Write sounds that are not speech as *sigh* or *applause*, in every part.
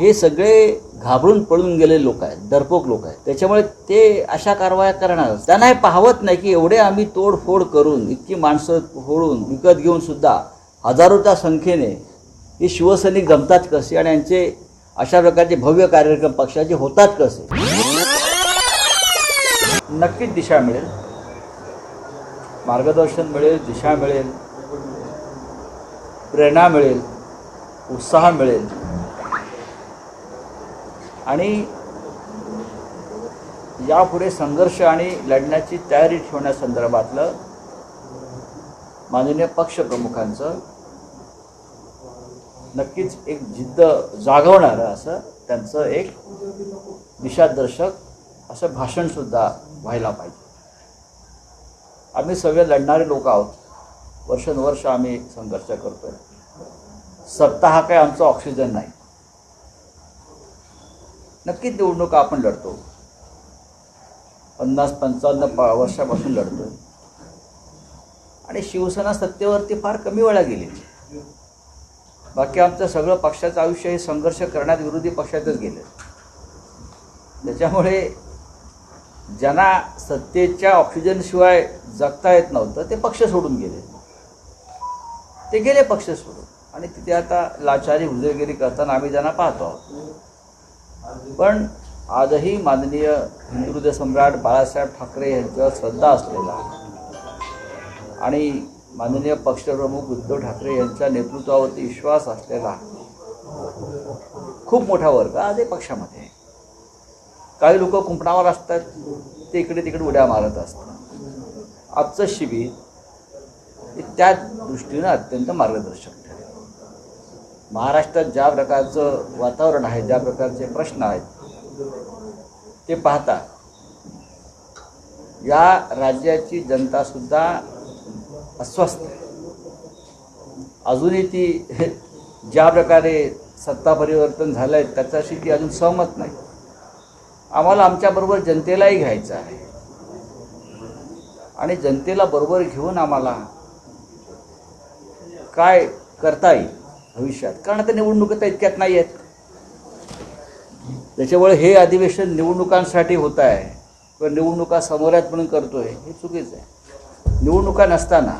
हे सगळे घाबरून पळून गेलेले लोक आहेत डरपोक लोक आहेत. त्याच्यामुळे ते अशा कारवाया करणार. त्यांना हे पाहवत नाही की एवढे आम्ही तोडफोड करून इतकी माणसं फोडून विकत घेऊन सुद्धा हजारोच्या संख्येने हे शिवसैनिक जमतात कसे आणि यांचे अशा प्रकारचे भव्य कार्यक्रम पक्षाचे होतात कसे? नक्कीच दिशा मिळेल. मार्गदर्शन मिळेल दिशा मिळेल. प्रेरणा मिळेल. उत्साह मिळेल. आणि यापुढे संघर्ष आणि लढण्याची तयारी ठेवण्यासंदर्भातलं माननीय पक्षप्रमुखांचं नक्कीच एक जिद्द जागवणारं असं त्यांचं एक दिशादर्शक असं भाषणसुद्धा व्हायला पाहिजे. आम्ही सगळे लढणारे लोक आहोत. वर्षानुवर्ष आम्ही संघर्ष करतोय. सत्ता हा काही आमचा ऑक्सिजन नाही. नक्कीच निवडणुका आपण लढतो. पन्नास पंचावन्न वर्षापासून लढतोय. आणि शिवसेना सत्तेवरती फार कमी वेळा गेली बाकी आमचं सगळं पक्षाचं आयुष्य हे संघर्ष करण्यात विरोधी पक्षातच गेलं त्याच्यामुळे ज्यांना सत्तेच्या ऑक्सिजनशिवाय जगता येत नव्हतं ते पक्ष सोडून गेले. ते गेले पक्ष सोडून. आणि तिथे आता लाचारी हुजरगिरी करताना आम्ही त्यांना पाहतो आहोत. पण आजही माननीय हिंदुहृदय सम्राट बाळासाहेब ठाकरे यांच्यावर श्रद्धा असलेला आणि माननीय पक्षप्रमुख उद्धव ठाकरे यांच्या नेतृत्वावरती विश्वास असलेला खूप मोठा वर्ग आजही पक्षामध्ये. आहे काही लोक कुंपणावर असतात ते इकडे तिकडे उड्या मारत असतात. आजचं शिबिर हे त्या दृष्टीनं अत्यंत मार्गदर्शक ठरेल. महाराष्ट्रात ज्या प्रकारचं वातावरण आहे ज्या प्रकारचे प्रश्न आहेत ते पाहता या राज्याची जनतासुद्धा अस्वस्थ आहे. अजूनही ती *laughs* ज्या प्रकारे सत्ता परिवर्तन झालं आहे त्याच्याशी ती अजून सहमत नाही. आम्हाला आमच्याबरोबर जनतेलाही घ्यायचं आहे. आणि जनतेला बरोबर घेऊन आम्हाला काय करता येईल? भविष्यात. कारण आता निवडणुका तर इतक्यात नाही आहेत त्याच्यामुळे हे अधिवेशन निवडणुकांसाठी होत आहे. किंवा निवडणुका समोर आहेत म्हणून करतोय हे चुकीचं आहे. निवडणुका नसताना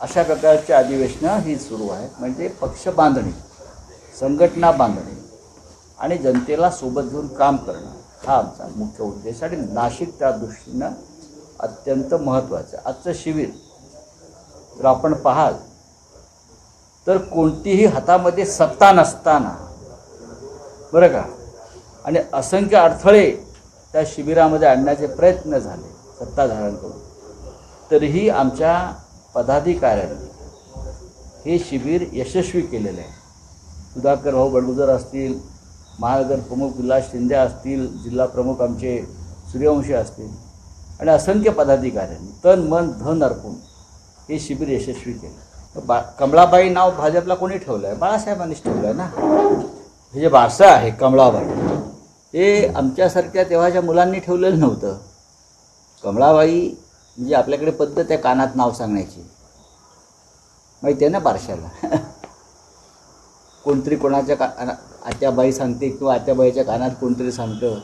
अशा प्रकारची अधिवेशनं ही सुरू आहेत. म्हणजे पक्ष बांधणी संघटना बांधणी आणि जनतेला सोबत घेऊन काम करणं हा आमचा मुख्य उद्देश आणि नाशिक त्या दृष्टीनं अत्यंत महत्त्वाचं आहे. आजचं शिबिर जर आपण पाहाल तर कोणतीही हातामध्ये सत्ता नसताना. बरं का? आणि असंख्य अडथळे त्या शिबिरामध्ये आणण्याचे प्रयत्न झाले सत्ताधाऱ्यांकडून. तरीही आमच्या पदाधिकाऱ्यांनी हे शिबिर यशस्वी केलेलं आहे. सुधाकर भाऊ बडगुजर असतील महानगर प्रमुख विलास शिंदे असतील जिल्हा प्रमुख आमचे सूर्यवंशी असतील आणि असंख्य पदाधिकाऱ्यांनी तन मन धन अर्पून हे शिबिर यशस्वी केलं. बा कमळाबाई नाव भाजपला कोणी ठेवलं आहे बाळासाहेबांनीच ठेवलं आहे ना? हे जे बारसं आहे कमळाबाई हे आमच्यासारख्या तेव्हाच्या मुलांनी ठेवलेलं नव्हतं. कमळाबाई म्हणजे आपल्याकडे पद्धत आहे कानात नाव सांगण्याची. माहिती आहे ना बारशाला? *laughs* कोणतरी कोणाच्या का आत्याबाई सांगते किंवा आत्याबाईच्या कानात कोणतरी सांगतं.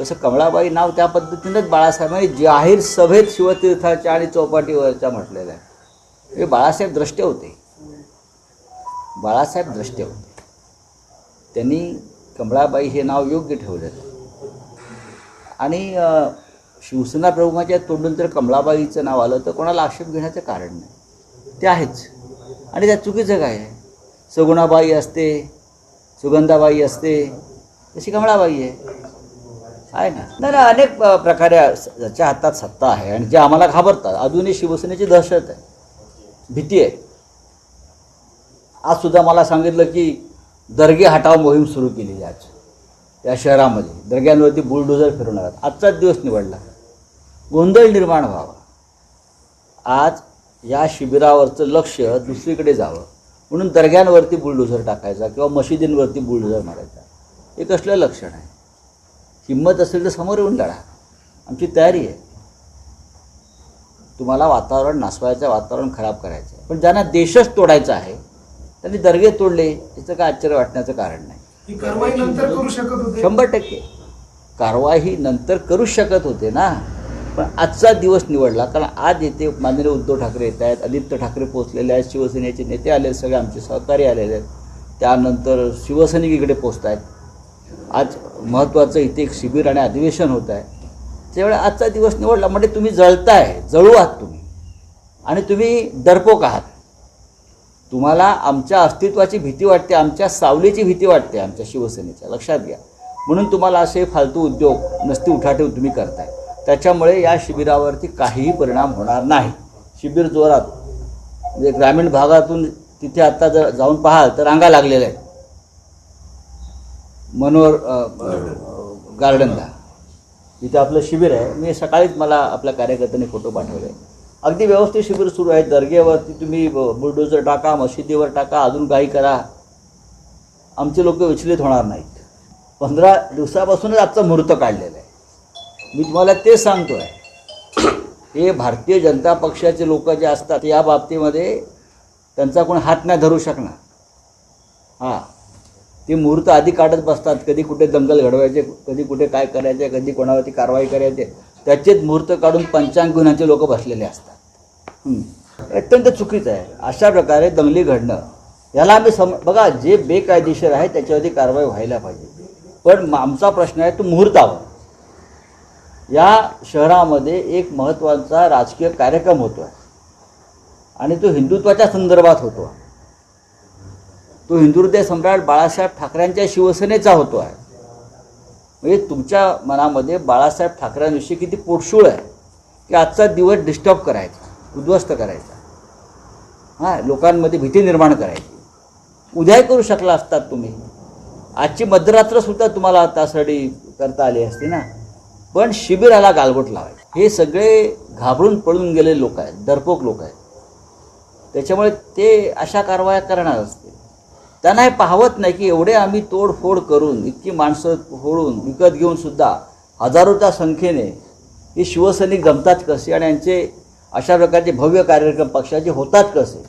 तसं कमळाबाई नाव त्या पद्धतीनंच बाळासाहेबांनी जाहीर सभेत शिवतीर्थाच्या आणि चौपाटीवरच्या म्हटलेलं आहे. हे बाळासाहेब द्रष्टे होते. बाळासाहेब द्रष्टे होते. त्यांनी कमळाबाई हे नाव योग्य ठेवलं आणि शिवसेना प्रमुखाच्या तोंडून जर कमळाबाईचं नाव आलं तर कोणाला आक्षेप घेण्याचं कारण नाही. ते आहेच. आणि त्या चुकीचं काय आहे? सगुणाबाई असते सुगंधाबाई असते तशी कमळाबाई आहे. आहे ना? नाही अनेक प्रकारे ज्याच्या हातात सत्ता आहे आणि जे आम्हाला घाबरतात. अजूनही शिवसेनेची दहशत आहे. भीती आहे. आजसुद्धा मला सांगितलं की दर्गे हटाव मोहीम सुरू केलेली आज. या शहरामध्ये. दर्ग्यांवरती बुलडोजर फिरवणार आहेत. आजचाच दिवस निवडला. गोंधळ निर्माण व्हावा. आज या शिबिरावरचं लक्ष दुसरीकडे जावं. म्हणून दर्ग्यांवरती बुलडोझर टाकायचा किंवा मशिदींवरती बुलडोझर मारायचा. हे कसलं लक्षण आहे? हिंमत असेल तर समोर येऊन लढा. आमची तयारी आहे. तुम्हाला वातावरण नासवायचं वातावरण खराब करायचं आहे. पण ज्यांना देशच तोडायचा आहे त्यांनी दर्गे तोडले याचं काय आश्चर्य वाटण्याचं कारण नाही. कारवाई नंतर करू शकत होते? शंभर टक्के. कारवाई नंतर करूच शकत होते ना. पण आजचा दिवस निवडला कारण आज येथे माननीय उद्धव ठाकरे येत आहेत आदित्य ठाकरे पोचलेले आहेत शिवसेनेचे नेते आले आहेत सगळे आमचे सहकारी आलेले आहेत. त्यानंतर शिवसैनिक इकडे पोचत आहेत आज महत्त्वाचं इथे एक शिबिर आणि अधिवेशन होत आहे. त्यावेळी आजचा दिवस निवडला म्हणजे तुम्ही जळताय जळू आहात तुम्ही. आणि तुम्ही डरपोक आहात. तुम्हाला आमच्या अस्तित्वाची भीती वाटते आमच्या सावलीची भीती वाटते आमच्या शिवसेनेच्या. लक्षात घ्या. म्हणून तुम्हाला असे फालतू उद्योग नसती उठाठेव तुम्ही करताय. त्याच्यामुळे या शिबिरावरती काहीही परिणाम होणार नाही. शिबिर जोरात. म्हणजे ग्रामीण भागातून तिथे आत्ता जर जाऊन पाहाल तर रांगा लागलेल्या आहेत. मनोहर गार्डनला. इथे आपलं शिबिर आहे. मी सकाळीच मला आपल्या कार्यकर्त्यांनी फोटो पाठवले. अगदी व्यवस्थित शिबिर सुरू आहे. दर्ग्यावरती तुम्ही ब- बुलडोजर टाका मशिदीवर टाका अजून काही करा. आमचे लोक विचलित होणार नाहीत. पंधरा दिवसापासूनच आजचा मुहूर्त काढलेला आहे. मी तुम्हाला ते सांगतो आहे हे भारतीय जनता पक्षाचे लोक जे असतात या बाबतीमध्ये त्यांचा कोण हात नाही धरू शकणार. हां. ते मुहूर्त आधी काढत बसतात. कधी कुठे दंगल घडवायचे कधी कुठे काय करायचे कधी कोणावरती कारवाई करायचे. त्याचेच मुहूर्त काढून पंचांग गुन्ह्याचे लोक बसलेले असतात. अत्यंत चुकीचं आहे. अशा प्रकारे दंगली घडणं याला आम्ही सम बघा जे बेकायदेशीर आहे त्याच्यावरती कारवाई व्हायला पाहिजे. पण आमचा प्रश्न आहे तो मुहूर्तावर. या शहरामध्ये एक महत्त्वाचा राजकीय कार्यक्रम होतो आहे आणि तो हिंदुत्वाच्या संदर्भात होतो. आहे तो हिंदुहृदय सम्राट बाळासाहेब ठाकरेंच्या शिवसेनेचा होतो आहे. म्हणजे तुमच्या मनामध्ये बाळासाहेब ठाकरेंविषयी किती पोटशूळ आहे की आजचा दिवस डिस्टर्ब करायचा उद्ध्वस्त करायचा. हां लोकांमध्ये भीती निर्माण करायची. उद्याही करू शकला असतात तुम्ही. आजची मध्यरात्रसुद्धा तुम्हाला त्यासाठी करता आली असती ना. पण शिबिराला गालबोट लावायचं. हे सगळे घाबरून पळून गेलेले लोक आहेत दरपोक लोक आहेत. त्याच्यामुळे ते अशा कारवाया करणार असते त्यांना हे पाहवत नाही की एवढे आम्ही तोडफोड करून इतकी माणसं फोडून विकत घेऊन सुद्धा हजारोच्या संख्येने हे शिवसैनिक जमतात कसे? आणि यांचे अशा प्रकारचे भव्य कार्यक्रम पक्षाचे होतात कसे?